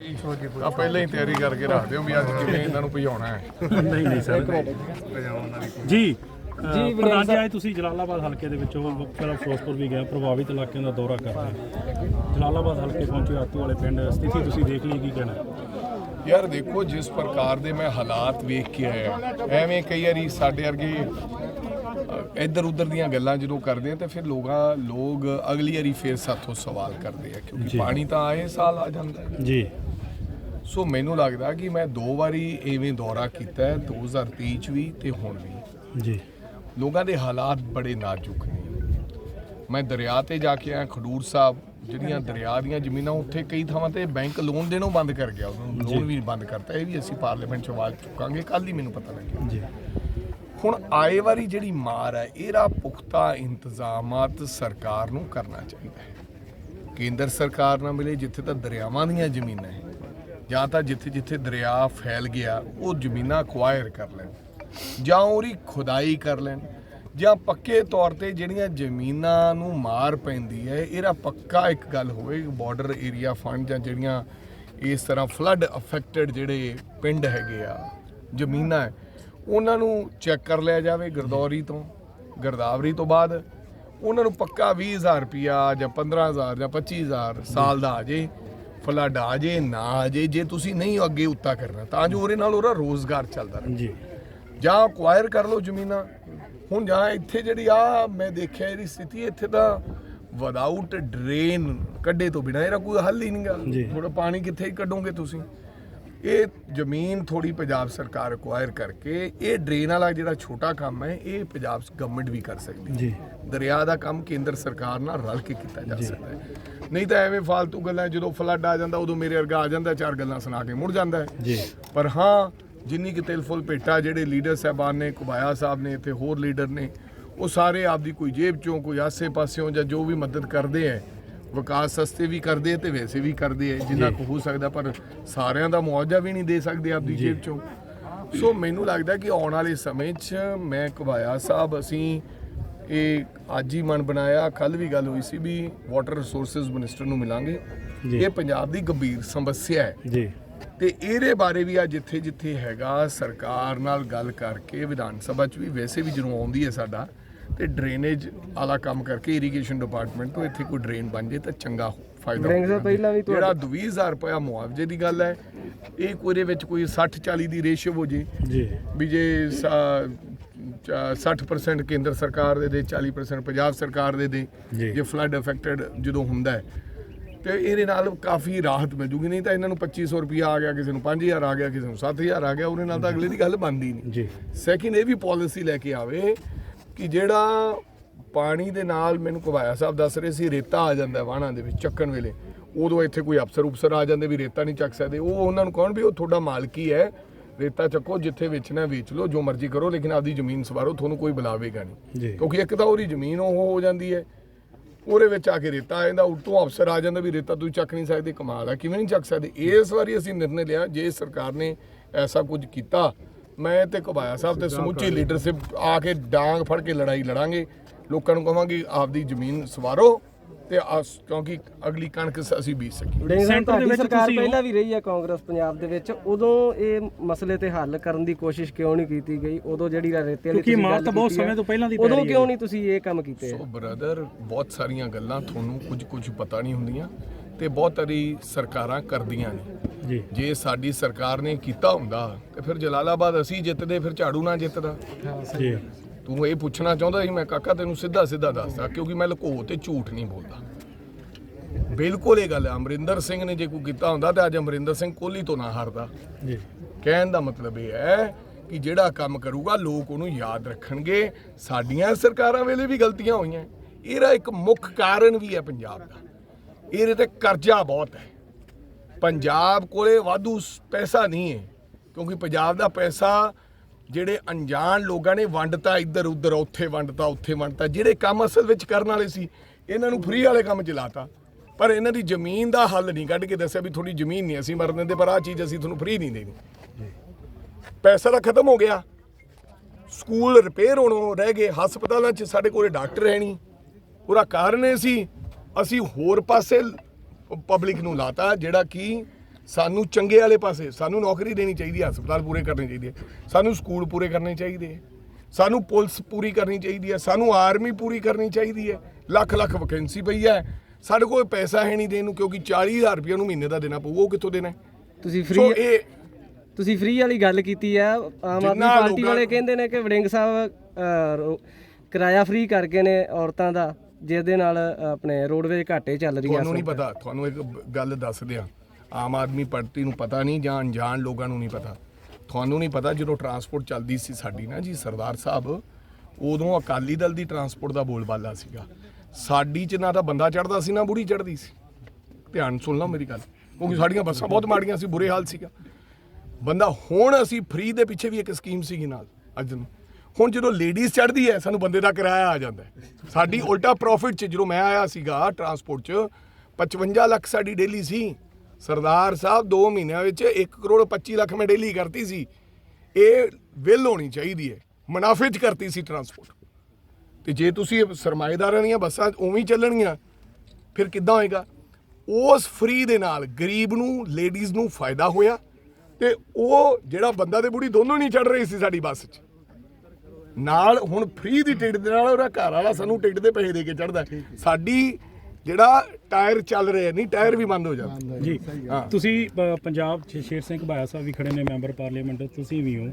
ਆ ਪਹਿਲਾਂ ਹੀ ਤਿਆਰੀ ਕਰਕੇ ਰੱਖ ਦਿਓ ਵੀ ਅੱਜ ਕਿਵੇਂ ਇਹਨਾਂ ਨੂੰ ਭਜਾਉਣਾ ਹੈ। ਨਹੀਂ ਨਹੀਂ ਸਰ ਜੀ ਜੀ ਪ੍ਰਧਾਨ ਜੀ ਅੱਜ ਤੁਸੀਂ ਜਲਾਲਾਬਾਦ ਹਲਕੇ ਦੇ ਵਿੱਚੋਂ ਫਿਰ ਫਿਰੋਜ਼ਪੁਰ ਵੀ ਗਏ ਪ੍ਰਭਾਵਿਤ ਇਲਾਕਿਆਂ ਦਾ ਦੌਰਾ ਕਰ ਰਹੇ ਜਲਾਲਾਬਾਦ ਹਲਕੇ ਪਹੁੰਚੇ ਆਤੂ ਵਾਲੇ ਪਿੰਡ ਸਥਿਤੀ ਤੁਸੀਂ ਦੇਖ ਲਈ ਕੀ ਕਹਿਣਾ? ਯਾਰ ਦੇਖੋ ਜਿਸ ਪ੍ਰਕਾਰ ਦੇ ਮੈਂ ਹਾਲਾਤ ਵੇਖ ਕੇ ਆਇਆ ਐਵੇਂ ਕਈ ਵਾਰੀ ਸਾਡੇ ਵਰਗੇ ਇੱਧਰ ਉੱਧਰ ਦੀਆਂ ਗੱਲਾਂ ਜਦੋਂ ਕਰਦੇ ਆ ਤੇ ਫਿਰ ਲੋਕਾਂ ਲੋਕ ਅਗਲੀ ਵਾਰੀ ਫਿਰ ਸਾਥੋਂ ਸਵਾਲ ਕਰਦੇ ਆ ਕਿਉਂਕਿ। ਪਾਣੀ ਤਾਂ ਆਏ ਸਾਲ ਆ ਜਾਂਦਾ ਜੀ। ਸੋ ਮੈਨੂੰ ਲੱਗਦਾ ਕਿ ਮੈਂ ਦੋ ਵਾਰੀ ਐਵੇਂ ਦੌਰਾ ਕੀਤਾ ਹੈ 2023 ਚ ਵੀ ਤੇ ਹੁਣ ਵੀ। ਜੀ। ਲੋਕਾਂ ਦੇ ਹਾਲਾਤ ਬੜੇ ਨਾਜ਼ੁਕ ਨੇ। ਮੈਂ ਦਰਿਆ ਤੇ ਜਾ ਕੇ ਆਇਆ ਖਡੂਰ ਸਾਹਿਬ ਜਿਹੜੀਆਂ ਦਰਿਆ ਦੀਆਂ ਜ਼ਮੀਨਾਂ ਉੱਥੇ ਕਈ ਥਾਵਾਂ ਤੇ ਬੈਂਕ ਲੋਨ ਦੇਣੋਂ ਬੰਦ ਕਰ ਗਿਆ। ਉਹਨੂੰ ਲੋਨ ਵੀ ਬੰਦ ਕਰਤਾ। ਇਹ ਵੀ ਅਸੀਂ ਪਾਰਲੀਮੈਂਟ 'ਚ ਆਵਾਜ਼ ਚੁੱਕਾਂਗੇ ਕੱਲ ਹੀ ਮੈਨੂੰ ਪਤਾ ਲੱਗਿਆ। ਜੀ। ਹੁਣ ਆਏ ਵਾਰੀ ਜਿਹੜੀ ਮਾਰ ਹੈ ਇਹਦਾ ਪੁਖਤਾ ਇੰਤਜ਼ਾਮਾਤ ਸਰਕਾਰ ਨੂੰ ਕਰਨਾ ਚਾਹੀਦਾ ਹੈ। ਕੇਂਦਰ ਸਰਕਾਰ ਨਾਲ ਮਿਲੇ ਜਿੱਥੇ ਤਾਂ ਦਰਿਆਵਾਂ ਦੀਆਂ ਜ਼ਮੀਨਾਂ ਹੈ। ਜਾਂ ਤਾਂ ਜਿੱਥੇ ਜਿੱਥੇ ਦਰਿਆ ਫੈਲ ਗਿਆ, ਉਹ ਜ਼ਮੀਨਾਂ ਅਕਵਾਇਰ ਕਰ ਲੈਣ, ਜਾਂ ਉਹਦੀ ਖੁਦਾਈ ਕਰ ਲੈਣ, ਜਾਂ ਪੱਕੇ ਤੌਰ ਤੇ ਜਿਹੜੀਆਂ ਜ਼ਮੀਨਾਂ ਨੂੰ ਮਾਰ ਪੈਂਦੀ ਹੈ, ਇਹਦਾ ਪੱਕਾ ਇੱਕ ਗੱਲ ਹੋਵੇ ਬਾਰਡਰ ਏਰੀਆ ਫੰਡ ਜਾਂ ਜਿਹੜੀਆਂ ਇਸ ਤਰ੍ਹਾਂ ਫਲੱਡ ਅਫੈਕਟਡ ਜਿਹੜੇ ਪਿੰਡ ਹੈਗੇ ਆ, ਜ਼ਮੀਨਾਂ ਹੈ, ਉਹਨਾਂ ਨੂੰ ਚੈੱਕ ਕਰ ਲਿਆ ਜਾਵੇ ਗਰਦੌਰੀ ਤੋਂ, ਗਰਦਾਵਰੀ ਤੋਂ ਬਾਅਦ, ਉਹਨਾਂ ਨੂੰ ਪੱਕਾ 20000 ਰੁਪਿਆ ਜਾਂ 15000 ਜਾਂ 25000 ਸਾਲ ਦਾ ਆ ਜੇ ਫਲੱਡ ਆ ਜੇ ਨਾ ਆ ਜੇ ਜੇ ਤੁਸੀਂ ਨਹੀਂ ਅੱਗੇ ਉੱਤਾ ਕਰਨਾ ਤਾਂ ਜੋ ਉਹਦੇ ਨਾਲ ਉਹਦਾ ਰੋਜ਼ਗਾਰ ਚੱਲਦਾ ਰਹੇ। ਜੀ। ਜਾਂ ਅਕਵਾਇਰ ਕਰ ਲਓ ਜ਼ਮੀਨਾਂ। ਹੁਣ ਜਾਂ ਇੱਥੇ ਜਿਹੜੀ ਆ ਮੈਂ ਦੇਖਿਆ ਇਹਦੀ ਸਥਿਤੀ ਇੱਥੇ ਤਾਂ ਵਿਦਆਊਟ ਡਰੇਨ ਕੱਢੇ ਤੋਂ ਬਿਨਾ ਇਹਦਾ ਕੋਈ ਹੱਲ ਹੀ ਨਹੀਂਗਾ। ਥੋੜਾ ਪਾਣੀ ਕਿੱਥੇ ਹੀ ਕੱਢੋਗੇ ਤੁਸੀਂ? ਇਹ ਜ਼ਮੀਨ ਥੋੜੀ ਪੰਜਾਬ ਸਰਕਾਰ ਅਕਵਾਇਰ ਕਰਕੇ ਇਹ ਡਰੇਨ ਵਾਲਾ ਜਿਹੜਾ ਛੋਟਾ ਕੰਮ ਹੈ ਇਹ ਪੰਜਾਬ ਗਵਰਨਮੈਂਟ ਵੀ ਕਰ ਸਕਦੀ ਹੈ। ਜੀ। ਦਰਿਆ ਦਾ ਕੰਮ ਕੇਂਦਰ ਸਰਕਾਰ ਨਾਲ ਰਲ ਕੇ ਕੀਤਾ ਜਾ ਸਕਦਾ ਹੈ। ਨਹੀਂ ਤਾਂ ਐਵੇਂ ਫालतू ਗੱਲਾਂ ਜਦੋਂ ਫਲੱਡ ਆ ਜਾਂਦਾ ਉਦੋਂ ਮੇਰੇ ਵਰਗਾ ਆ ਜਾਂਦਾ ਚਾਰ ਗੱਲਾਂ ਸੁਣਾ ਕੇ ਮੁੜ ਜਾਂਦਾ ਹੈ। ਜੀ। ਪਰ ਹਾਂ ਜਿੰਨੀ ਕਿ ਤਿਲ ਫੁੱਲ ਭੇਟਾ ਜਿਹੜੇ ਲੀਡਰ ਸਾਹਿਬਾਨ ਨੇ ਕੁਬਾਇਆ ਸਾਹਿਬ ਨੇ ਤੇ ਹੋਰ ਲੀਡਰ ਨੇ ਉਹ ਸਾਰੇ ਆਪਦੀ ਕੋਈ ਜੇਬ ਚੋਂ ਕੋਈ ਆਸੇ ਪਾਸਿਓਂ ਜਾਂ ਜੋ ਵੀ ਮਦਦ ਕਰਦੇ ਐ ਵਿਕਾਸ ਸਸਤੇ ਵੀ ਕਰਦੇ ਐ ਤੇ ਵੈਸੇ ਵੀ ਕਰਦੇ ਐ ਜਿੰਨਾ ਕੁ ਹੋ ਸਕਦਾ ਪਰ ਸਾਰਿਆਂ ਦਾ ਮੁਆਵਜ਼ਾ ਵੀ ਨਹੀਂ ਦੇ ਸਕਦੇ ਆਪਦੀ ਜੇਬ ਚੋਂ। ਸੋ ਮੈਨੂੰ ਲੱਗਦਾ ਕਿ ਆਉਣ ਵਾਲੇ ਸਮੇਂ 'ਚ ਮੈਂ ਕੁਬਾਇਆ ਸਾਹਿਬ ਅਸੀਂ ਇਹ ਅੱਜ ਹੀ ਮਨ ਬਣਾਇਆ ਕੱਲ ਵੀ ਗੱਲ ਹੋਈ ਸੀ ਵੀ ਵਾਟਰ ਰਿਸੋਰਸਸ ਮਿਨਿਸਟਰ ਨੂੰ ਮਿਲਾਂਗੇ। ਇਹ ਪੰਜਾਬ ਦੀ ਗੰਭੀਰ ਸਮੱਸਿਆ ਹੈ। ਜੀ। ਤੇ ਇਹਦੇ ਬਾਰੇ ਵੀ ਆ ਜਿੱਥੇ ਜਿੱਥੇ ਹੈਗਾ ਸਰਕਾਰ ਨਾਲ ਗੱਲ ਕਰਕੇ ਵਿਧਾਨ ਸਭਾ 'ਚ ਵੀ ਵੈਸੇ ਵੀ ਜਦੋਂ ਆਉਂਦੀ ਹੈ ਸਾਡਾ ਤੇ ਡਰੇਨੇਜ ਵਾਲਾ ਕੰਮ ਕਰਕੇ ਇਰੀਗੇਸ਼ਨ ਡਿਪਾਰਟਮੈਂਟ ਤੋਂ ਇੱਥੇ ਕੋਈ ਡਰੇਨ ਬਣ ਜੇ ਤਾਂ ਚੰਗਾ ਫਾਇਦਾ ਡਰੇਨ। ਤੋਂ ਪਹਿਲਾਂ ਵੀ ਜਿਹੜਾ 20000 ਰੁਪਇਆ ਮੁਆਵਜ਼ੇ ਦੀ ਗੱਲ ਹੈ ਇਹ ਦੇ ਵਿੱਚ ਕੋਈ 60 40 ਦੀ ਰੇਸ਼ੋ ਹੋ ਜੇ। ਜੀ। ਵੀ ਜੇ ਸਾ- ਚਾ- 60% ਕੇਂਦਰ ਸਰਕਾਰ ਦੇ ਦੇ 40% ਪੰਜਾਬ ਸਰਕਾਰ ਦੇ ਦੇ ਜੀ। ਜੇ ਫਲੱਡ ਅਫੈਕਟਡ ਜਦੋਂ ਹੁੰਦਾ ਹੈ ਤੇ ਇਹਦੇ ਨਾਲ ਕਾਫੀ ਰਾਹਤ ਮਿਲ ਜੂਗੀ ਨਹੀਂ ਤਾਂ ਇਹਨਾਂ ਨੂੰ 2500 ਰੁਪਿਆ ਆ ਗਿਆ ਕਿਸੇ ਨੂੰ 5000 ਆ ਗਿਆ ਕਿਸੇ ਨੂੰ 7000 ਆ ਗਿਆ ਉਹਦੇ ਨਾਲ ਤਾਂ ਅਗਲੇ ਦੀ ਗੱਲ ਬਣਦੀ ਨਹੀਂ। ਜੀ। ਸੈਕਿੰਡ ਇਹ ਵੀ ਪਾਲਿਸੀ ਲੈ ਕੇ ਆਵੇ ਕਿ ਜਿਹੜਾ ਪਾਣੀ ਦੇ ਨਾਲ ਮੈਨੂੰ ਕੁਵਾਇਆ ਸਾਹਿਬ ਦੱਸ ਰਹੇ ਸੀ ਰੇਤਾ ਆ ਜਾਂਦਾ ਹੈ ਵਾਹਣਾਂ ਦੇ ਵਿੱਚ ਚੱਕਣ ਵੇਲੇ। ਉਦੋਂ ਇੱਥੇ ਕੋਈ ਅਫਸਰ ਉਫਸਰ ਆ ਜਾਂਦੇ ਵੀ ਰੇਤਾ ਨਹੀਂ ਚੱਕ ਸਕਦੇ। ਉਹ ਉਹਨਾਂ ਨੂੰ ਕਹਣ ਵੀ ਉਹ ਤੁਹਾਡਾ ਮਾਲਕੀ ਹੈ ਰੇਤਾ ਚੱਕੋ ਜਿੱਥੇ ਵੇਚਣਾ ਵੇਚ ਲਓ ਜੋ ਮਰਜ਼ੀ ਕਰੋ ਲੇਕਿਨ ਆਪਦੀ ਜ਼ਮੀਨ ਸਵਾਰੋ ਤੁਹਾਨੂੰ ਕੋਈ ਬੁਲਾਵੇਗਾ ਨਹੀਂ। ਕਿਉਂਕਿ ਇੱਕ ਤਾਂ ਉਹਦੀ ਜ਼ਮੀਨ ਉਹ ਹੋ ਜਾਂਦੀ ਹੈ ਉਹਦੇ ਵਿੱਚ ਆ ਕੇ ਰੇਤਾ ਆ ਜਾਂਦਾ ਉਲਟੋਂ ਅਫਸਰ ਆ ਜਾਂਦਾ ਵੀ ਰੇਤਾ ਤੁਸੀਂ ਚੱਕ ਨਹੀਂ ਸਕਦੇ ਕਮਾਲ ਆ ਕਿਵੇਂ ਨਹੀਂ ਚੱਕ ਸਕਦੇ? ਇਸ ਵਾਰੀ ਅਸੀਂ ਨਿਰਣੇ ਲਿਆ ਜੇ ਸਰਕਾਰ ਨੇ ਐਸਾ ਕੁਝ ਕੀਤਾ ਮੈਂ ਤੇ ਕਬਾਇਆ ਸਾਹਿਬ ਤੇ ਸਮੁੱਚੀ ਲੀਡਰਸ਼ਿਪ ਆ ਕੇ ਡਾਂਗ ਫੜ ਕੇ ਲੜਾਈ ਲੜਾਂਗੇ। ਲੋਕਾਂ ਨੂੰ ਕਹਾਂਗੇ ਆਪਦੀ ਜ਼ਮੀਨ ਸਵਾਰੋ ਤੇ ਅਸ- ਕਿਉਂਕਿ ਅਗਲੀ ਕਣਕ ਅਸੀਂ ਬੀਜ ਸਕੀਏ। ਡੇਂਗੂ ਸੈਂਟਰ ਦੇ ਵਿੱਚ ਸਰਕਾਰ। ਪਹਿਲਾਂ ਵੀ ਰਹੀ ਹੈ ਕਾਂਗਰਸ ਪੰਜਾਬ ਦੇ ਵਿੱਚ। ਉਦੋਂ ਇਹ ਮਸਲੇ ਤੇ ਹੱਲ ਕਰਨ ਦੀ ਕੋਸ਼ਿਸ਼ ਕਿਉਂ ਨਹੀਂ ਕੀਤੀ ਗਈ? ਉਦੋਂ ਜਿਹੜੀ ਰੇਤੇ ਵਾਲੀ ਕਿਉਂਕਿ ਮਾਰ ਤਾਂ ਬਹੁਤ ਸਮੇਂ ਤੋਂ ਪਹਿਲਾਂ ਦੀ ਪੈ ਉਦੋਂ ਰਹੀ ਹੈ। ਕਿਉਂ ਨਹੀਂ ਤੁਸੀਂ ਇਹ ਕੰਮ ਕੀਤੇ? ਸੋ ਬ੍ਰਦਰ ਬਹੁਤ ਸਾਰੀਆਂ ਗੱਲਾਂ ਤੁਹਾਨੂੰ ਕੁਝ ਕੁਝ ਪਤਾ ਨਹੀਂ ਹੁੰਦੀਆਂ ਤੇ ਬਹੁਤ ਸਾਰੀ ਸਰਕਾਰਾਂ ਕਰਦੀਆਂ ਨੇ। ਜੀ। ਸਾਡੀ ਸਰਕਾਰ ਨੇ ਕੀਤਾ ਹੁੰਦਾ ਤੇ ਫਿਰ ਜਲਾਲਾਬਾਦ ਅਸੀਂ ਜਿੱਤਦੇ ਫਿਰ ਝਾੜੂ ਨਾ ਜਿੱਤਦਾ। ਜੀ। ਤੂੰ ਇਹ ਪੁੱਛਣਾ ਚਾਹੁੰਦਾ ਸੀ ਮੈਂ ਕਾਕਾ ਤੈਨੂੰ ਸਿੱਧਾ ਸਿੱਧਾ ਦੱਸਦਾ ਕਿਉਂਕਿ ਮੈਂ ਲੁਕੋ ਤੇ ਝੂਠ ਨਹੀਂ ਬੋਲਦਾ। ਬਿਲਕੁਲ ਇਹ ਗੱਲ ਹੈ ਅਮਰਿੰਦਰ ਸਿੰਘ ਨੇ ਜੇ ਕੋਈ ਕੀਤਾ ਹੁੰਦਾ ਤੇ ਅੱਜ ਅਮਰਿੰਦਰ ਸਿੰਘ ਕੋਹਲੀ ਤੋਂ ਨਾ ਹਾਰਦਾ। ਜੀ। ਕਹਿਣ ਦਾ ਮਤਲਬ ਇਹ ਹੈ ਕਿ ਜਿਹੜਾ ਕੰਮ ਕਰੂਗਾ ਲੋਕ ਉਹਨੂੰ ਯਾਦ ਰੱਖਣਗੇ। ਸਾਡੀਆਂ ਸਰਕਾਰਾਂ ਵੇਲੇ ਵੀ ਗਲਤੀਆਂ ਹੋਈਆਂ। ਇਹਦਾ ਇੱਕ ਮੁੱਖ ਕਾਰਨ ਵੀ ਹੈ ਪੰਜਾਬ ਦਾ। ਇਹਦੇ ਤੇ ਕਰਜ਼ਾ ਬਹੁਤ ਹੈ। ਪੰਜਾਬ ਕੋਲੇ ਵਾਧੂ ਪੈਸਾ ਨਹੀਂ ਹੈ ਕਿਉਂਕਿ ਪੰਜਾਬ ਦਾ ਪੈਸਾ ਜਿਹੜੇ ਅਣਜਾਣ ਲੋਕਾਂ ਨੇ ਵੰਡਤਾ ਇੱਧਰ ਉੱਧਰ ਉੱਥੇ ਵੰਡਤਾ ਉੱਥੇ ਵੰਡਤਾ ਜਿਹੜੇ ਕੰਮ ਅਸਲ ਵਿੱਚ ਕਰਨ ਵਾਲੇ ਸੀ ਇਹਨਾਂ ਨੂੰ ਫ੍ਰੀ ਵਾਲੇ ਕੰਮ ਚਲਾਤਾ ਪਰ ਇਹਨਾਂ ਦੀ ਜ਼ਮੀਨ ਦਾ ਹੱਲ ਨਹੀਂ ਕੱਢ ਕੇ ਦੱਸਿਆ ਵੀ ਥੋੜੀ ਜ਼ਮੀਨ ਨਹੀਂ ਅਸੀਂ ਮਰਨ ਦਿੰਦੇ ਪਰ ਆਹ ਚੀਜ਼ ਅਸੀਂ ਤੁਹਾਨੂੰ ਫ੍ਰੀ ਨਹੀਂ ਦੇਣੀ। ਪੈਸਾ ਤਾਂ ਖਤਮ ਹੋ ਗਿਆ। ਸਕੂਲ ਰਿਪੇਅਰ ਹੋਣੋਂ ਰਹਿ ਗਏ ਹਸਪਤਾਲਾਂ 'ਚ ਸਾਡੇ ਕੋਲੇ ਡਾਕਟਰ ਹੈ ਨਹੀਂ। ਉਹਦਾ ਕਾਰਨ ਇਹ ਸੀ ਅਸੀਂ ਹੋਰ ਪਾਸੇ ਪਬਲਿਕ ਨੂੰ ਲਾਤਾ ਜਿਹੜਾ ਕਿ ਸਾਨੂੰ ਚੰਗੇ ਵਾਲੇ ਪਾਸੇ ਸਾਨੂੰ ਨੌਕਰੀ ਦੇਣੀ ਚਾਹੀਦੀ ਹੈ ਹਸਪਤਾਲ ਪੂਰੇ ਕਰਨੇ ਚਾਹੀਦੇ ਹੈ। ਸਾਨੂੰ ਸਕੂਲ ਪੂਰੇ ਕਰਨੇ ਚਾਹੀਦੇ ਹੈ। ਸਾਨੂੰ ਪੁਲਿਸ ਪੂਰੀ ਕਰਨੀ ਚਾਹੀਦੀ ਹੈ ਸਾਨੂੰ ਆਰਮੀ ਪੂਰੀ ਕਰਨੀ ਚਾਹੀਦੀ ਹੈ। ਲੱਖ ਲੱਖ ਵੈਕੈਂਸੀ ਪਈ ਹੈ। ਸਾਡੇ ਕੋਲ ਪੈਸਾ ਹੈ ਨਹੀਂ ਦੇਣ ਨੂੰ ਕਿਉਂਕਿ 40000 ਰੁਪਏ ਨੂੰ ਮਹੀਨੇ ਦਾ ਦੇਣਾ ਪਊ ਉਹ ਕਿੱਥੋਂ ਦੇਣਾ ਹੈ? ਤੁਸੀਂ ਸੋ ਫ੍ਰੀ ਇਹ ਤੁਸੀਂ ਫ੍ਰੀ ਵਾਲੀ ਗੱਲ ਕੀਤੀ ਆ ਆਮ ਆਦਮੀ ਪਾਰਟੀ ਵਾਲੇ ਕਹਿੰਦੇ ਨੇ ਕਿ ਵੜਿੰਗ ਸਾਹਿਬ ਕਿਰਾਇਆ ਫ੍ਰੀ ਕਰਕੇ ਨੇ ਔਰਤਾਂ ਦਾ। ਜਿਸ ਦੇ ਨਾਲ ਆਪਣੇ ਰੋਡਵੇਜ ਘਾਟੇ ਚੱਲ ਰਹੀ ਆ ਤੁਹਾਨੂੰ ਨਹੀਂ ਪਤਾ ਤੁਹਾਨੂੰ ਇੱਕ ਗੱਲ ਦੱਸ ਦਿਆਂ। ਆਮ ਆਦਮੀ ਪਾਰਟੀ ਨੂੰ ਪਤਾ ਨਹੀਂ ਜਾਂ ਅਣਜਾਣ ਲੋਕਾਂ ਨੂੰ ਨਹੀਂ ਪਤਾ। ਤੁਹਾਨੂੰ ਨਹੀਂ ਪਤਾ ਜਦੋਂ ਟਰਾਂਸਪੋਰਟ ਚੱਲਦੀ ਸੀ ਸਾਡੀ ਨਾ ਜੀ ਸਰਦਾਰ ਸਾਹਿਬ ਉਦੋਂ ਅਕਾਲੀ ਦਲ ਦੀ ਟਰਾਂਸਪੋਰਟ ਦਾ ਬੋਲਬਾਲਾ ਸੀਗਾ। ਸਾਡੀ ਚ ਨਾ ਤਾਂ ਬੰਦਾ ਚੜਦਾ ਸੀ ਨਾ ਬੁੜੀ ਚੜਦੀ ਸੀ। ਧਿਆਨ ਸੁਣ ਲਓ ਮੇਰੀ ਗੱਲ ਕਿਉਂਕਿ ਸਾਡੀਆਂ ਬੱਸਾਂ ਬਹੁਤ ਮਾੜੀਆਂ ਸੀ ਬੁਰੇ ਹਾਲ ਸੀਗਾ। ਬੰਦਾ ਹੁਣ ਅਸੀਂ ਫ੍ਰੀ ਦੇ ਪਿੱਛੇ ਵੀ ਇੱਕ ਸਕੀਮ ਸੀਗੀ ਨਾਲ ਅੱਜ ਨੂੰ। ਹੁਣ ਜਦੋਂ ਲੇਡੀਜ਼ ਚੜਦੀ ਹੈ, ਸਾਨੂੰ ਬੰਦੇ ਦਾ ਕਿਰਾਇਆ ਆ ਜਾਂਦਾ ਸਾਡੀ ਉਲਟਾ ਪ੍ਰੋਫਿਟ ਚ ਜਦੋਂ ਮੈਂ ਆਇਆ ਸੀਗਾ ਟਰਾਂਸਪੋਰਟ ਚ 55 ਲੱਖ ਸਾਡੀ ਡੇਲੀ ਸੀ। ਸਰਦਾਰ ਸਾਹਿਬ 2 ਮਹੀਨਿਆਂ ਵਿੱਚ 1 ਕਰੋੜ 25 ਲੱਖ ਮੈਂ ਡੇਲੀ ਕਰਤੀ ਸੀ। ਇਹ ਵਿਲ ਹੋਣੀ ਚਾਹੀਦੀ ਹੈ, ਮੁਨਾਫੇ ਚ ਕਰਤੀ ਸੀ ਟਰਾਂਸਪੋਰਟ ਤੇ ਜੇ ਤੁਸੀਂ ਸਰਮਾਏਦਾਰਾਂ ਦੀਆਂ ਬੱਸਾਂ ਉਵੇਂ ਹੀ ਚੱਲਣਗੀਆਂ, ਫਿਰ ਕਿੱਦਾਂ ਹੋਏਗਾ? ਉਸ ਫ੍ਰੀ ਦੇ ਨਾਲ ਗਰੀਬ ਨੂੰ ਲੇਡੀਜ਼ ਨੂੰ ਫਾਇਦਾ ਹੋਇਆ ਤੇ ਉਹ ਜਿਹੜਾ ਬੰਦਾ ਤੇ ਬੁੜੀ ਦੋਨੋਂ ਨਹੀਂ ਚੜ ਰਹੀ ਸੀ ਸਾਡੀ ਬੱਸ 'ਚ। ਨਾਲ ਹੁਣ ਫ੍ਰੀ ਦੀ ਟਿਕਟ ਦੇ ਨਾਲ ਉਹਦਾ ਘਰ ਵਾਲਾ ਸਾਨੂੰ ਟਿਕਟ ਦੇ ਪੈਸੇ ਦੇ ਕੇ ਚੜਦਾ ਸਾਡੀ ਜਿਹੜਾ ਟਾਇਰ ਚੱਲ ਰਿਹਾ ਨਹੀਂ ਟਾਇਰ ਵੀ ਬੰਦ ਹੋ ਜਾਂਦਾ। ਜੀ ਤੁਸੀਂ ਪੰਜਾਬ 'ਚ ਸ਼ੇਰ ਸਿੰਘ ਘਬਾਇਆ ਸਾਹਿਬ ਵੀ ਖੜੇ ਨੇ ਮੈਂਬਰ ਪਾਰਲੀਮੈਂਟ ਤੁਸੀਂ ਵੀ ਹੋ।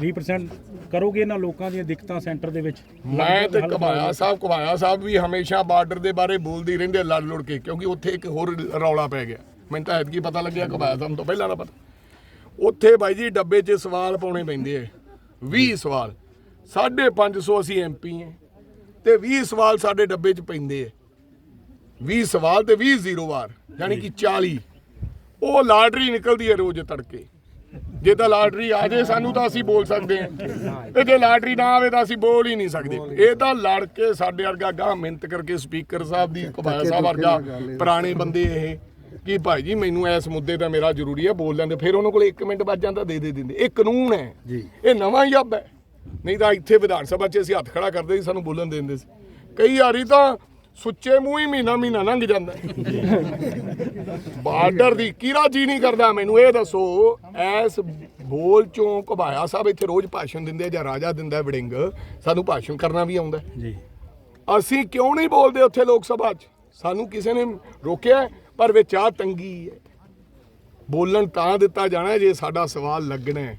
20% ਕਰੋਗੇ ਇਹਨਾਂ ਲੋਕਾਂ ਦੀਆਂ ਦਿੱਕਤਾਂ ਸੈਂਟਰ ਦੇ ਵਿੱਚ? ਮੈਂ ਤੇ ਕਬਾਇਆ ਸਾਹਿਬ ਕਬਾਇਆ ਸਾਹਿਬ ਵੀ ਹਮੇਸ਼ਾ ਬਾਰਡਰ ਦੇ ਬਾਰੇ ਬੋਲਦੇ ਹੀ ਰਹਿੰਦੇ ਲੜ ਲੜ ਕੇ ਕਿਉਂਕਿ ਉੱਥੇ ਇੱਕ ਹੋਰ ਰੌਲਾ ਪੈ ਗਿਆ। ਮੈਨੂੰ ਤਾਂ ਐਤਕੀ ਪਤਾ ਲੱਗਿਆ ਕਬਾਇਆ ਸਾਹਿਬ ਤੋਂ ਪਹਿਲਾਂ ਦਾ ਪਤਾ। ਉੱਥੇ ਬਾਈ ਜੀ ਡੱਬੇ 'ਚ ਸਵਾਲ ਪਾਉਣੇ ਪੈਂਦੇ ਐ 20 ਸਵਾਲ। 550 ਅਸੀਂ ਐਮਪੀ ਐ ਤੇ 20 ਸਵਾਲ ਸਾਡੇ ਡੱਬੇ 'ਚ ਪੈਂਦੇ ਐ। 20 ਸਵਾਲ ਤੇ 20 ਜ਼ੀਰੋ ਵਾਰ ਯਾਨੀ ਕਿ 40 ਉਹ ਲਾਟਰੀ ਨਿਕਲਦੀ ਹੈ ਰੋਜ਼ ਤੜਕੇ। ਜੇ ਤਾਂ ਲਾਟਰੀ ਆ ਜੇ ਸਾਨੂੰ ਤਾਂ ਅਸੀਂ ਬੋਲ ਸਕਦੇ ਹਾਂ ਤੇ ਜੇ ਲਾਟਰੀ ਨਾ ਆਵੇ ਤਾਂ ਅਸੀਂ ਬੋਲ ਹੀ ਨਹੀਂ ਸਕਦੇ। ਇਹ ਤਾਂ ਲੜ ਕੇ ਸਾਡੇ ਵਰਗਾ ਗਾਹ ਮਿਹਨਤ ਕਰਕੇ ਸਪੀਕਰ ਸਾਹਿਬ ਦੀ ਕਬਾਇਆ ਸਾਹਿਬ ਵਰਗਾ ਪੁਰਾਣੇ ਬੰਦੇ ਇਹ ਕਿ ਭਾਈ ਜੀ ਮੈਨੂੰ ਇਸ ਮੁੱਦੇ ਤੇ ਮੇਰਾ ਜ਼ਰੂਰੀ ਹੈ ਬੋਲ ਲੈਂਦੇ ਫਿਰ ਉਹਨਾਂ ਕੋਲ 1 ਮਿੰਟ ਵੱਜ ਜਾਂਦਾ ਦੇ ਦੇ ਦਿੰਦੇ। ਇਹ ਕਾਨੂੰਨ ਹੈ ਇਹ ਨਵਾਂ ਹੀ ਅੱਬ ਹੈ ਨਹੀਂ ਤਾਂ ਇੱਥੇ ਵਿਧਾਨ ਸਭਾ 'ਚ ਅਸੀਂ ਹੱਥ ਖੜਾ ਕਰਦੇ ਸੀ ਸਾਨੂੰ ਬੋਲਣ ਦਿੰਦੇ ਸੀ। ਕਈ ਵਾਰੀ ਤਾਂ ਸੁੱਚੇ ਮੂੰਹ ਹੀ ਮਹੀਨਾ ਮਹੀਨਾ ਲੰਘ ਜਾਂਦਾ। ਬਾਰਡਰ ਦੀ ਕੀਰਾ ਜੀ ਨਹੀਂ ਕਰਦਾ ਮੈਨੂੰ ਇਹ ਦੱਸੋ ਐਸ ਬੋਲ ਚੋਂ ਘਬਾਇਆ ਸਾਹਿਬ ਇੱਥੇ ਰੋਜ਼ ਭਾਸ਼ਣ ਦਿੰਦੇ ਜਾਂ ਰਾਜਾ ਦਿੰਦਾ ਵੜਿੰਗ ਸਾਨੂੰ ਭਾਸ਼ਣ ਕਰਨਾ ਵੀ ਆਉਂਦਾ। ਜੀ। ਅਸੀਂ ਕਿਉਂ ਨਹੀਂ ਬੋਲਦੇ ਉੱਥੇ ਲੋਕ ਸਭਾ 'ਚ? ਸਾਨੂੰ ਕਿਸੇ ਨੇ ਰੋਕਿਆ ਪਰ ਵਿੱਚ ਆ ਤੰਗੀ ਹੈ। ਬੋਲਣ ਤਾਂ ਦਿੱਤਾ ਜਾਣਾ ਜੇ ਸਾਡਾ ਸਵਾਲ ਲੱਗਣਾ ਹੈ।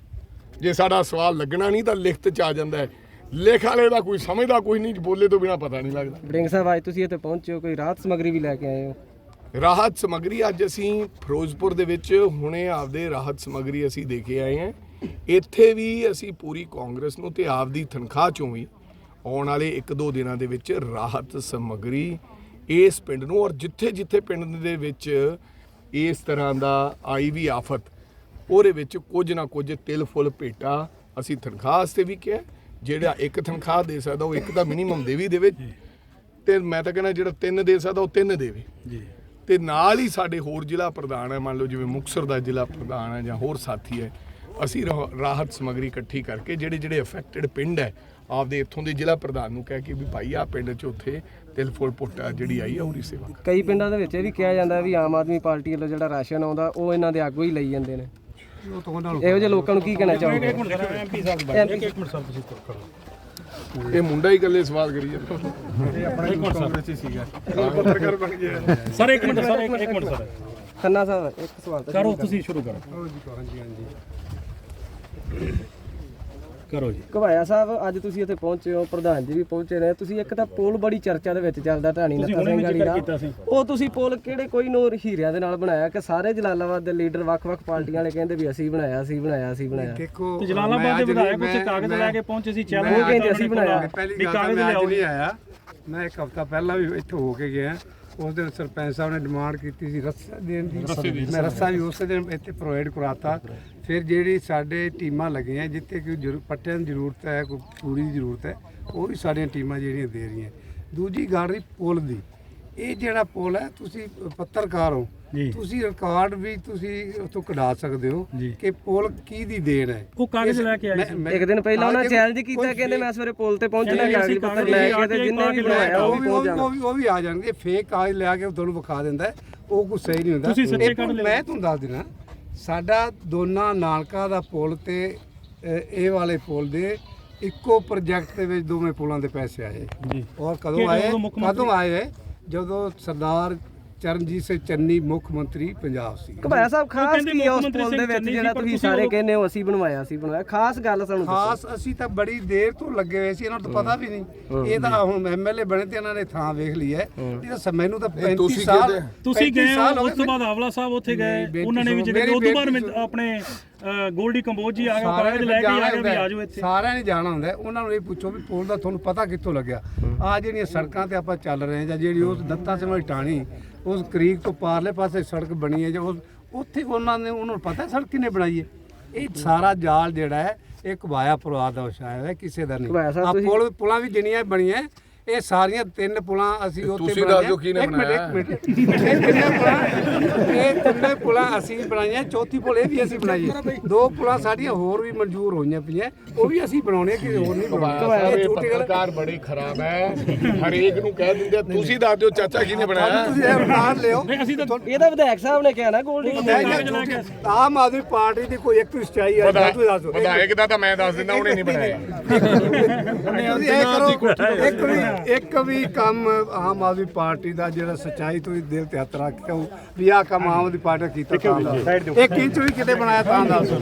ਜੇ ਸਾਡਾ ਸਵਾਲ ਲੱਗਣਾ ਨਹੀਂ ਤਾਂ ਲਿਖਤ 'ਚ ਆ ਜਾਂਦਾ ਹੈ। ਲਿਖ ਵਾਲੇ ਦਾ ਕੋਈ ਸਮਝਦਾ ਕੋਈ ਨਹੀਂ ਬੋਲੇ ਤੋਂ ਬਿਨਾ ਪਤਾ ਨਹੀਂ ਲੱਗਦਾ। ਵੜਿੰਗ ਸਾਹਿਬ ਅੱਜ ਤੁਸੀਂ ਇੱਥੇ ਪਹੁੰਚੇ ਹੋ ਕੋਈ ਰਾਹਤ ਸਮੱਗਰੀ ਵੀ ਲੈ ਕੇ ਆਏ ਹੋ? ਰਾਹਤ ਸਮਗਰੀ ਅੱਜ ਅਸੀਂ ਫਿਰੋਜ਼ਪੁਰ ਦੇ ਵਿੱਚ ਹੁਣੇ ਆਪਦੇ ਰਾਹਤ ਸਮਗਰੀ ਅਸੀਂ ਦੇ ਕੇ ਆਏ ਹਾਂ। ਇੱਥੇ ਵੀ ਅਸੀਂ ਪੂਰੀ ਕਾਂਗਰਸ ਨੂੰ ਤੇ ਆਪਦੀ ਤਨਖਾਹ ਚੋਂ ਵੀ ਆਉਣ ਵਾਲੇ 1-2 ਦਿਨਾਂ ਦੇ ਵਿੱਚ ਰਾਹਤ ਸਮਗਰੀ ਇਸ ਪਿੰਡ ਨੂੰ ਔਰ ਜਿੱਥੇ ਜਿੱਥੇ ਪਿੰਡ ਦੇ ਵਿੱਚ ਇਸ ਤਰ੍ਹਾਂ ਦਾ ਆਈ ਵੀ ਆਫਤ ਉਹਦੇ ਵਿੱਚ ਕੁਝ ਨਾ ਕੁਝ ਤਿਲ ਫੁੱਲ ਭੇਟਾ ਅਸੀਂ ਤਨਖਾਹ ਵਾਸਤੇ ਵੀ ਕਿਹਾ ਜਿਹੜਾ ਇੱਕ ਤਨਖਾਹ ਦੇ ਸਕਦਾ ਉਹ ਇੱਕ ਤਾਂ ਮਿਨੀਮਮ ਦੇ ਵੀ ਦੇਵੇ ਤੇ ਮੈਂ ਤਾਂ ਕਹਿੰਦਾ ਜਿਹੜਾ ਤਿੰਨ ਦੇ ਸਕਦਾ ਉਹ ਤਿੰਨ ਦੇਵੇ। ਜੀ। ਤੇ ਨਾਲ ਹੀ ਸਾਡੇ ਹੋਰ ਜ਼ਿਲ੍ਹਾ ਪ੍ਰਧਾਨ ਹੈ ਮੰਨ ਲਓ ਜਿਵੇਂ ਮੁਕਤਸਰ ਦਾ ਜ਼ਿਲ੍ਹਾ ਪ੍ਰਧਾਨ ਹੈ ਜਾਂ ਹੋਰ ਸਾਥੀ ਹੈ ਅਸੀਂ ਰਾਹ- ਰਾਹਤ ਸਮਗਰੀ ਇਕੱਠੀ ਕਰਕੇ ਜਿਹੜੇ ਜਿਹੜੇ ਅਫੈਕਟਡ ਪਿੰਡ ਹੈ ਆਪਦੇ ਇੱਥੋਂ ਦੇ ਜ਼ਿਲ੍ਹਾ ਪ੍ਰਧਾਨ ਨੂੰ ਕਹਿ ਕੇ ਵੀ ਭਾਈ ਆ ਪਿੰਡ 'ਚ ਉੱਥੇ ਤਿਲ ਫੁੱਲ ਪੁੱਟਾ ਜਿਹੜੀ ਆਈ ਆ ਉਹਦੀ ਸੇਵਾ ਕਰੋ। ਕਈ ਪਿੰਡਾਂ ਦੇ ਵਿੱਚ ਇਹ ਵੀ ਕਿਹਾ ਜਾਂਦਾ ਵੀ ਆਮ ਆਦਮੀ ਪਾਰਟੀ ਵੱਲੋਂ ਜਿਹੜਾ ਰਾਸ਼ਨ ਆਉਂਦਾ ਉਹ ਇਹਨਾਂ ਦੇ ਆਗੂ ਹੀ ਲਈ ਜਾਂਦੇ ਨੇ। ਇਹੋ ਜਿਹੇ ਲੋਕਾਂ ਨੂੰ ਕੀ ਕਹਿਣਾ ਚਾਹੋਗੇ? ਇੱਕ ਮਿੰਟ ਸਰ ਐਮਪੀ ਸਾਹਿਬ ਇੱਕ ਇੱਕ ਮਿੰਟ ਸਰ ਤੁਸੀਂ ਕਰੋ ਇਹ ਮੁੰਡਾ ਹੀ ਇਕੱਲੇ ਸਵਾਲ ਕਰੀ ਜਾਂਦਾ। ਇੱਕ ਮਿੰਟ ਸਰ। ਪੱਤਰਕਾਰ ਬਣ ਗਿਆ ਸਰ ਇੱਕ ਮਿੰਟ ਸਰ ਇੱਕ ਇੱਕ ਮਿੰਟ ਸਰ। ਖੰਨਾ ਸਾਹਿਬ ਇੱਕ ਸਵਾਲ ਤਾਂ ਕਰੋ ਤੁਸੀਂ ਸ਼ੁਰੂ ਕਰੋ। ਕਰੋ ਜੀ। ਘਵਾਇਆ ਸਾਹਿਬ ਅੱਜ ਤੁਸੀਂ ਇੱਥੇ ਪਹੁੰਚੇ ਹੋ ਪ੍ਰਧਾਨ ਜੀ ਵੀ ਪਹੁੰਚੇ ਨੇ। ਤੁਸੀਂ ਇੱਕ ਤਾਂ ਪੋਲ ਬੜੀ ਚਰਚਾ ਦੇ ਵਿੱਚ ਚੱਲਦਾ ਢਾਣੀ ਵੀ ਸਿੰਘ ਜ਼ਿਕਰ ਦਾ ਕੀਤਾ ਸੀ। ਉਹ ਤੁਸੀਂ ਪੋਲ ਕਿਹੜੇ ਕੋਈ ਨੂਰ ਹੀਰਿਆਂ ਦੇ ਨਾਲ ਬਣਾਇਆ ਕਿ ਸਾਰੇ ਜਲਾਲਾਬਾਦ ਦੇ ਲੀਡਰ ਵੱਖ-ਵੱਖ ਪਾਰਟੀਆਂ ਵਾਲੇ ਕਹਿੰਦੇ ਵੀ ਅਸੀਂ ਬਣਾਇਆ ਅਸੀਂ ਬਣਾਇਆ ਅਸੀਂ ਬਣਾਇਆ। ਦੇਖੋ ਤੇ ਜਲਾਲਾਬਾਦ ਦੇ ਵਿਧਾਇਕ ਉੱਥੇ ਕਾਗਜ਼ ਲੈ ਕੇ ਪਹੁੰਚੇ ਸੀ ਚੈਲੰਜ ਉਹ ਕਹਿੰਦੇ ਅਸੀਂ ਬਣਾਇਆ। ਤਾਂ ਮੈਂ ਅੱਜ ਨਹੀਂ ਆਇਆ। ਮੈਂ ਇੱਕ ਹਫਤਾ ਪਹਿਲਾਂ ਵੀ ਇੱਥੇ ਹੋ ਕੇ ਗਿਆ। ਉਸ ਦਿਨ ਸਰਪੰਚ ਸਾਹਿਬ ਨੇ ਡਿਮਾਂਡ ਕੀਤੀ ਸੀ ਰੱਸਾ ਦੇਣ ਦੀ। ਮੈਂ ਰੱਸਾ ਵੀ ਉਸੇ ਦਿਨ ਇੱਥੇ ਪ੍ਰੋਵਾਈਡ ਕਰਾਤਾ। ਫਿਰ ਜਿਹੜੀ ਸਾਡੇ ਟੀਮਾਂ ਲੱਗੀਆਂ ਜਿੱਥੇ ਕੋਈ ਜ਼ਰੂ- ਪੱਟਿਆਂ ਦੀ ਜ਼ਰੂਰਤ ਹੈ ਕੋਈ ਪੂਰੀ ਦੀ ਜ਼ਰੂਰਤ ਹੈ ਉਹ ਵੀ ਸਾਡੀਆਂ ਟੀਮਾਂ ਜਿਹੜੀਆਂ ਦੇ ਰਹੀਆਂ ਦੂਜੀ ਗੱਲ ਰਹੀ ਪੁਲ ਦੀ ਇਹ ਜਿਹੜਾ ਪੁਲ ਹੈ ਤੁਸੀਂ ਪੱਤਰਕਾਰ ਹੋ ਜੀ। ਤੁਸੀਂ ਰਿਕਾਰਡ ਵੀ ਤੁਸੀਂ ਉਤੋਂ ਕਢਾ ਸਕਦੇ ਹੋ ਜੀ। ਕਿ ਪੁਲ ਕੀ ਦੀ ਦੇਣ ਹੈ ਉਹ ਕਾਗਜ਼ ਲੈ ਕੇ ਆਏ ਸੀ ਮੈਂ- ਇੱਕ ਦਿਨ ਪਹਿਲਾਂ ਉਹਨਾਂ ਚੈਲੰਜ ਕੀਤਾ ਕਹਿੰਦੇ ਮੈਂ ਸਵੇਰੇ ਪੋਲ ਤੇ ਪਹੁੰਚਣਾ ਕਹਿੰਦੇ ਕਾਗਜ਼ ਅਸੀਂ ਪੱਤਰ ਕਾਗਜ਼ ਲੈ ਕੇ ਤੇ ਜਿੰਨੇ ਵੀ ਕੇ ਬਣਾਇਆ ਉਹ ਉਹ ਵੀ ਵੀ ਪਹੁੰਚ ਉਹ ਵੀ- ਜਾਣਾ ਉਹ ਵੀ ਉਹ ਵੀ ਆ ਜਾਣਗੇ ਫੇਕ ਕਾਗਜ਼ ਲਿਆ ਕੇ ਉਹ ਤੁਹਾਨੂੰ ਵਿਖਾ ਦਿੰਦਾ ਹੈ। ਉਹ ਕੁਛ ਸਹੀ ਨਹੀਂ ਹੁੰਦਾ ਤੁਸੀਂ ਸੱਚੇ। ਮੈਂ ਤੁਹਾਨੂੰ ਦੱਸ ਦਿਨਾ ਸਾਡਾ ਦੋਨਾਂ ਨਾਨਕਾ ਦਾ ਪੁਲ ਤੇ ਅ, ਇਹ ਵਾਲੇ ਪੁਲ ਦੇ ਇੱਕੋ ਪ੍ਰੋਜੈਕਟ ਦੇ ਵਿੱਚ ਦੋਵੇਂ ਪੁਲਾਂ ਦੇ ਪੈਸੇ ਆਏ। ਜੀ। ਔਰ ਕਦੋਂ ਆਏ? ਉਦੋਂ ਮੁੱਖ ਮੰਤਰੀ- ਕਦੋਂ ਆਏ? ਜਦੋਂ ਸਰਦਾਰ ਚਰਨਜੀਤ ਸਿੰਘ ਚੰਨੀ ਮੁੱਖ ਮੰਤਰੀ ਪੰਜਾਬ ਸੀ। ਘਬਾਇਆ ਸਾਹਿਬ ਖਾਸ ਕੀ ਆ ਉਸ ਪੁਲ ਦੇ ਵਿੱਚ ਜਿਹੜਾ ਤੁਸੀਂ ਸਾਰੇ ਕਹਿੰਦੇ ਹੋ ਅਸੀਂ ਬਣਵਾਇਆ ਸੀ ਬਣਵਾਇਆ। ਖਾਸ ਗੱਲ ਸਾਨੂੰ ਖਾਸ ਅਸੀਂ ਤਾਂ ਬੜੀ ਦੇਰ ਤੋਂ ਲੱਗੇ ਹੋਏ ਸੀ ਇਹਨਾਂ ਨੂੰ ਤਾਂ ਪਤਾ ਵੀ ਨਹੀਂ। ਇਹ ਤਾਂ ਹੁਣ ਐਮਐਲਏ ਬਣੇ ਤੇ ਇਹਨਾਂ ਨੇ ਥਾਂ ਵੇਖ ਲਈ ਹੈ। ਇਹ ਤਾਂ ਮੈਨੂੰ ਤਾਂ 35 ਤੁਸੀਂ ਸਾਲ ਤੁਸੀਂ 35 ਗਏ ਉਸ ਤੋਂ ਬਾਅਦ ਆਵਲਾ ਸਾਹਿਬ ਉੱਥੇ ਗਏ। ਉਹਨਾਂ ਨੇ ਵੀ ਜਿਹੜੇ ਉਸ ਤੋਂ ਬਾਅਦ ਆਪਣੇ ਗੋਲਡੀ ਕੰਬੋਜ ਜੀ ਆ ਗਏ ਕਾਗਜ਼ ਲੈ ਕੇ ਆ ਗਏ ਵੀ ਆ ਜਾਓ ਇੱਥੇ। ਸਾਰਿਆਂ ਨੇ ਜਾਣਾ ਹੁੰਦਾ ਹੈ। ਉਹਨਾਂ ਨੂੰ ਇਹ ਪੁੱਛੋ ਵੀ ਪੁਲ ਦਾ ਤੁਹਾਨੂੰ ਪਤਾ ਕਿੱਥੋਂ ਲੱਗਿਆ। ਆ ਜਿਹੜੀਆਂ ਸੜਕਾਂ ਤੇ ਆਪਾਂ ਚੱਲ ਰਹੇ ਹਾਂ ਜਾਂ ਜਿਹੜੀ ਉਸ ਦੱਤਾ ਸਿੰਘ ਵਾਲੀ ਟਾਣੀ ਉਸ ਕਰੀਕ ਤੋਂ ਪਾਰਲੇ ਪਾਸੇ ਸੜਕ ਬਣੀ ਹੈ ਜਾਂ ਉੱਥੇ ਉਹਨਾਂ ਨੇ ਉਹਨਾਂ ਨੂੰ ਪਤਾ ਸੜਕ ਕਿਨੇ ਬਣਾਈ ਹੈ? ਇਹ ਸਾਰਾ ਜਾਲ ਜਿਹੜਾ ਹੈ ਇਹ ਕਬਾਇਆ ਪਰਿਵਾਰ ਦਾ ਵਸਾਇਆ ਹੈ ਕਿਸੇ ਦਾ ਨਹੀਂ। ਆ ਪੁਲ ਪੁਲਾਂ ਵੀ ਜਿੰਨੀਆਂ ਬਣੀਆਂ ਇਹ ਸਾਰੀਆਂ ਤਿੰਨ ਪੁਲਾਂ ਅਸੀਂ ਉੱਤੇ ਤੁਸੀਂ ਬਣਾਈਆਂ। ਦੱਸ ਦਿਓ ਕਿਹਨੇ ਇੱਕ ਮਿੰਟ, ਬਣਾਇਆ? ਇੱਕ ਮਿੰਟ। ਇਹ ਤਿੰਨੇ ਪੁਲਾਂ ਇਹ ਤਿੰਨੇ ਪੁਲਾਂ ਅਸੀਂ ਬਣਾਈਆਂ। ਚੌਥੀ ਪੁਲ ਇਹ ਵੀ ਅਸੀਂ ਬਣਾਈ। ਹੈ ਦੋ ਪੁਲਾਂ ਸਾਡੀਆਂ ਹੋਰ ਵੀ ਮਨਜ਼ੂਰ ਹੋਈਆਂ ਪਈਆਂ। ਉਹ ਵੀ ਅਸੀਂ ਬਣਾਉਣੇ ਕਿ ਹੋਰ ਨਹੀਂ ਬਣਾਉਣੇ। ਇਹ ਝੂਠੀ ਗੱਲ ਪੱਤਰਕਾਰ ਬੜੀ ਖਰਾਬ ਹੈ ਹਰੇਕ ਨੂੰ ਕਹਿ ਦਿੰਦੇ ਆ, ਤੁਸੀਂ ਦੱਸ ਦਿਓ ਚਾਚਾ ਕਿਹਨੇ ਬਣਾਇਆ? ਤੁਸੀਂ ਇਹ ਬਣਾ ਲਿਓ। ਨਹੀਂ ਅਸੀਂ ਤਾਂ ਇਹ ਤਾਂ ਵਿਧਾਇਕ ਸਾਹਿਬ ਨੇ ਕਿਹਾ ਨਾ ਗੋਲਡੀ ਆਮ ਆਦਮੀ ਪਾਰਟੀ ਦੀ ਕੋਈ ਇੱਕ ਸਚਾਈ ਦੱਸ ਦਿਓ ਦੱਸ ਦਿਓ। ਵਿਧਾਇਕ ਦਾ ਤਾਂ ਮੈਂ ਦੱਸ ਦਿੰਦਾ ਉਹਨੇ ਨਹੀਂ ਬਣਾਇਆ। ਤੁਸੀਂ ਇਹ ਕਰੋ ਇੱਕ ਵੀ ਇੱਕ ਵੀ ਕੰਮ ਆਮ ਆਦਮੀ ਪਾਰਟੀ ਦਾ ਜਿਹੜਾ ਸਚਾਈ ਤੁਸੀਂ ਦਿਲ ਤੇ ਹੱਥ ਰੱਖ ਕੇ ਵੀ ਆਹ ਕੰਮ ਆਮ ਆਦਮੀ ਪਾਰਟੀ ਨੇ ਕੀਤਾ ਤਾਂ। ਇੱਕ ਇੰਚ ਵੀ ਕਿਤੇ ਬਣਾਇਆ ਤਾਂ ਦੱਸੋ